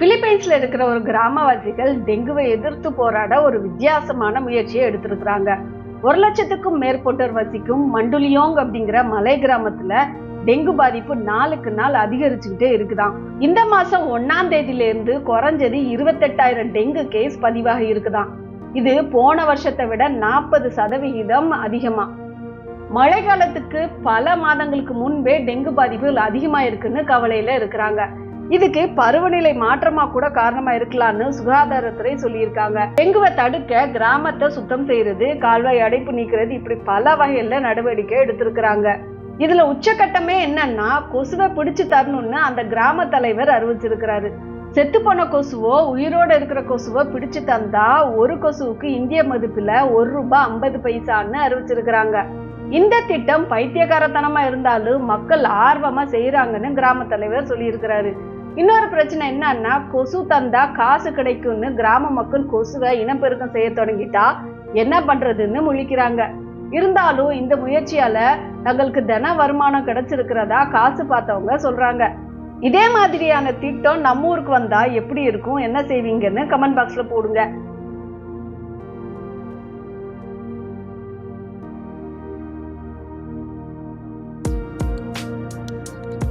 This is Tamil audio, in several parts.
பிலிப்பைன்ஸ்ல இருக்கிற ஒரு கிராமவாசிகள் டெங்குவை எதிர்த்து போராட ஒரு வித்தியாசமான முயற்சியை எடுத்திருக்கிறாங்க. ஒரு லட்சத்துக்கும் மேற்பட்டோர் வசிக்கும் மண்டுலியோங் அப்படிங்கிற மலை கிராமத்துல டெங்கு பாதிப்பு நாளுக்கு நாள் அதிகரிச்சுக்கிட்டே இருக்குதாம். இந்த மாசம் ஒன்னாம் தேதியில இருந்து குறைஞ்சது இருபத்தெட்டாயிரம் டெங்கு கேஸ் பதிவாகி இருக்குதாம். இது போன வருஷத்தை விட நாற்பது சதவிகிதம் அதிகமா மழை காலத்துக்கு பல மாதங்களுக்கு முன்பே டெங்கு பாதிப்புகள் அதிகமா இருக்குன்னு கவலையில இருக்கிறாங்க. இதுக்கு பருவநிலை மாற்றமா கூட காரணமா இருக்கலாம்னு சுகாதாரத்துறை சொல்லியிருக்காங்க. டெங்குவை தடுக்க கிராமத்தை சுத்தம் செய்யறது கால்வாய் அடைப்பு நீக்கிறது இப்படி பல வகையில நடவடிக்கை எடுத்திருக்கிறாங்க. இதுல உச்சக்கட்டமே என்னன்னா கொசுவை பிடிச்சு தரணும்னு அந்த கிராம தலைவர் அறிவிச்சிருக்கிறாரு. செத்து போன கொசுவோ உயிரோட இருக்கிற கொசுவோ பிடிச்சு தந்தா ஒரு கொசுவுக்கு இந்திய மதிப்புல ஒரு ரூபாய் ஐம்பது பைசான்னு அறிவிச்சிருக்கிறாங்க. இந்த திட்டம் பைத்தியகாரத்தனமா இருந்தாலும் மக்கள் ஆர்வமா செய்யறாங்கன்னு கிராம தலைவர் சொல்லியிருக்கிறாரு. இன்னொரு பிரச்சனை என்னன்னா கொசு தந்தா காசு கிடைக்கும்னு கிராம மக்கள் கொசுவை இனப்பெருக்கம் செய்ய தொடங்கிட்டா என்ன பண்றதுன்னு முழிக்கிறாங்க. இருந்தாலும் இந்த முயற்சியால தங்களுக்கு தன வருமானம் கிடைச்சிருக்கிறதா காசு பார்த்தவங்க சொல்றாங்க. இதே மாதிரியான திட்டம் நம்ம ஊருக்கு வந்தா எப்படி இருக்கும்? என்ன செய்வீங்கன்னு கமெண்ட் பாக்ஸ்ல போடுங்க.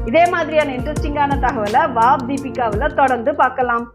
இதே மாதிரியான இன்ட்ரெஸ்டிங்கான தகவலை வாப் தீபிகாவில் தொடர்ந்து பார்க்கலாம்.